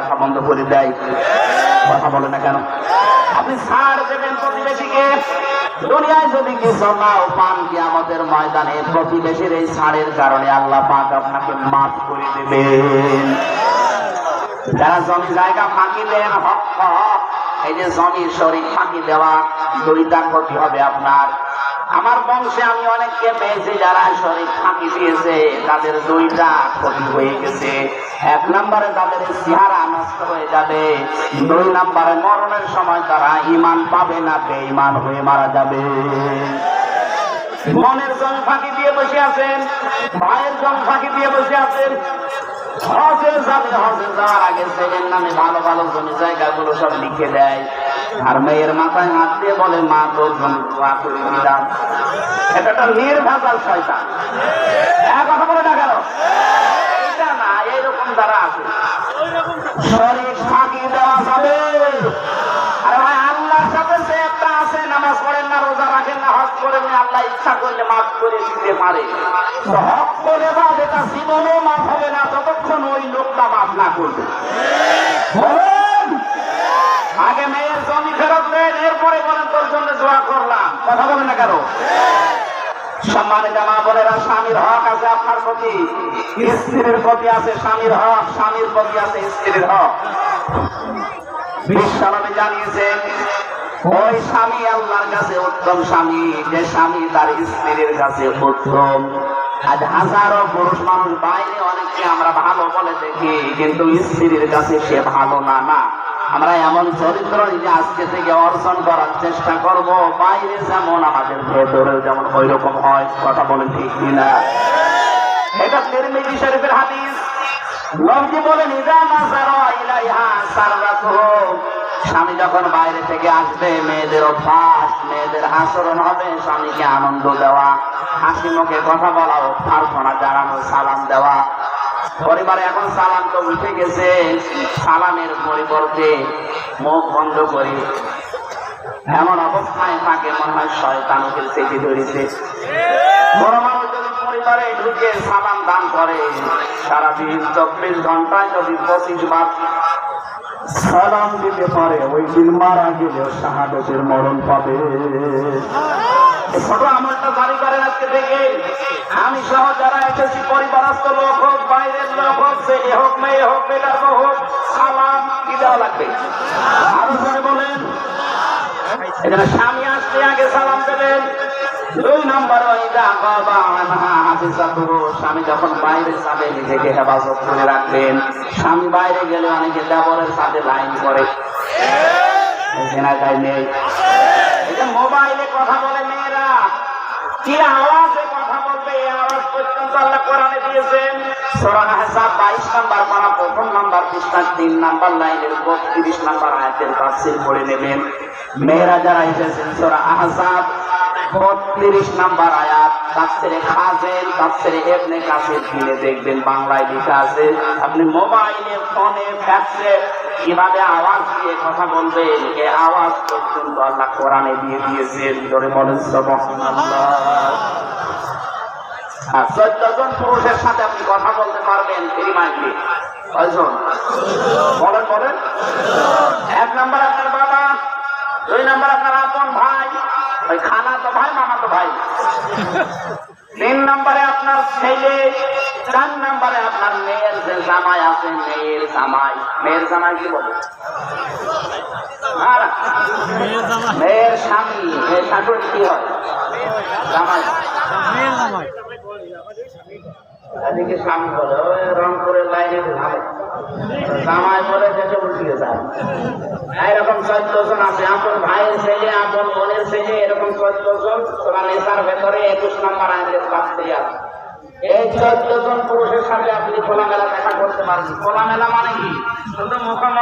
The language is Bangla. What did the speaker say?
কথা বন্ধ করে দেয়। কথা বলে না কেন? আপনি ছাড় দেবেন প্রতিবেশীকে। দুনিয়ায় যদি কিছু কি ময়দানে এই ছাড়ের কারণে করে যারা জমি জায়গা এই যে জমি শরীর দেওয়া হবে আপনার। আমার বংশে আমি অনেককে পেয়েছি যারা শরীর ফাঁকি দিয়েছে, তাদের দুইটা ক্ষতি হয়ে গেছে। এক নম্বরে তাদের চেহারা নষ্ট হয়ে যাবে, দুই নম্বরে মরণের সময় তারা ইমান পাবে না, বেঈমান হয়ে মারা যাবে। মনের জমি ফাঁকি দিয়ে বসে আছেন, ভাইয়ের জমি ফাঁকি দিয়ে বসে আছেন নামে ভালো ভালো জমি জায়গাগুলো সব লিখে দেয়। আর মেয়ের মাথায় হাত বলে, মা তো জমি দোয়া করে দিলাম কথা বলে না কেন? না, এইরকম যারা আছে করলে মাফ করে দিতে পারে। হক করে বাদ এটা জীবনেও মাফ হবে না, ততক্ষণ ওই লোকটা মাফ না করবে। আগে মেয়ের জমি ফেরত দেন, এরপরে বলেন তোর জন্য দোয়া করলাম। কথা বলেন না কেন? সম্মানিত মা বোনেরা, স্বামীর হক আছে আপনার প্রতি। স্ত্রীর প্রতি আছে স্বামীর হক, স্বামীর প্রতি আছে স্ত্রীর হক। বিশ্বনবী জানিয়েছেন ওই স্বামী আল্লাহর কাছে উত্তম স্বামী, যে স্বামী তার স্ত্রীর কাছে উত্তম। আজ হাজারো পুরুষ মানুষ বাইরে, অনেককে আমরা ভালো বলে দেখি, কিন্তু স্ত্রীর কাছে সে ভালো না না। আমরা এমন চরিত্র যে আজকে থেকে অর্জন করার চেষ্টা করব, বাইরে যেমন আমাদের ভেতরে যেমন ওই রকম হয়, কথা বলে ঠিক কিনা। এটা তিরমিজি শরীফের হাদিস। ইলাইহা স্বামী যখন বাইরে থেকে আসবে, মেয়েদের অভ্যাস, মেয়েদের আচরণ হবে, স্বামীকে আনন্দ দেওয়া, হাসি মুখে কথা বলা প্রার্থনা জানানো, সালাম দেওয়া। পরিবারে এখন সালাম তো উঠে গেছে, সালামের পরিবর্তে মুখ বন্ধ করি। এমন অবস্থায় তাকে মনে হয় শয়তান ওকে ধরেছে। পরিবারে ঢুকে সালাম দান করে, সারাদিন চব্বিশ ঘন্টায় যদি পঁচিশ বার সালাম দিতে পারে, ওই দিন মারা গেলে শাহাদতের মরণ পাবে। ছোট আমলটা জারি করেন আজকে থেকে আমি সহ যারা এসেছি, পরিবারস্থ লোক হোক, বাইরের লোক হোক, ছেলে হোক, মেয়ে হোক বেকার হোক, সালাম কি দেওয়া লাগবে? আরও বলেন। এখানে স্বামী আসতে আগে সালাম দেবেন। দুই নম্বর স্বামী যখন বাইরে যাবে নিজেকে হেফাজত করে রাখবেন, স্বামী বাইরে গেলে অনেকে দেবরের সাথে লাইন করে। তাই নেই। মোবাইলে কথা বলে মেয়েরা। কি আওয়াজে সূরা আহজাব 22 নাম্বার পারা, প্রথম নাম্বার তিন নাম্বার লাইনের 32 নাম্বার আয়াতের তাফসীর পড়ে নেবেন। মেয়েরা যারা এসেছেন সূরা আহজাব 32 নাম্বার আয়াত, তাফসীরে খাজেল তাফসীরে ইবনে কাসির দিলে দেখবেন বাংলায় লেখা আছে, আপনি মোবাইলে, ফোনে, ফ্যাক্সে কীভাবে আওয়াজ দিয়ে কথা বলবেন এই আওয়াজ পর্যন্ত আল্লাহ কোরআনে দিয়ে দিয়েছেন। ধরে বলেন আর চোদ্দ জন পুরুষের সাথে আপনি কথা বলতে পারবেন মাইন্ডে কয়জন? বলেন বলেন। এক নাম্বার আপনার বাবা, দুই নাম্বার আপনার আপন ভাই ওই খালা তো ভাই, মামা তো ভাই। তিন নম্বরে আপনার ছেলে, চার নম্বরে আপনার মেয়ের যে জামাই আছে, মেয়ের জামাই। মেয়ের জামাই কি বলে? মেয়ের স্বামী, মেয়ের শাশুড়ি কি হয়? জামাই। এদিকে স্বামী বলে রংপুরের লাইনে জামাই পরে যায়। এরকম চোদ্দ আছে। আপন ভাইয়ের ছেলে, আপন বোনের ছেলে, এরকম চোদ্দ তোমার নেশার ভেতরে একুশ নম্বর আইনের এই পুরুষের সাথে আপনি খোলামেলা দেখা করতে পারবেন খোলামেলা মানে কি? শুধু মুখোমুখি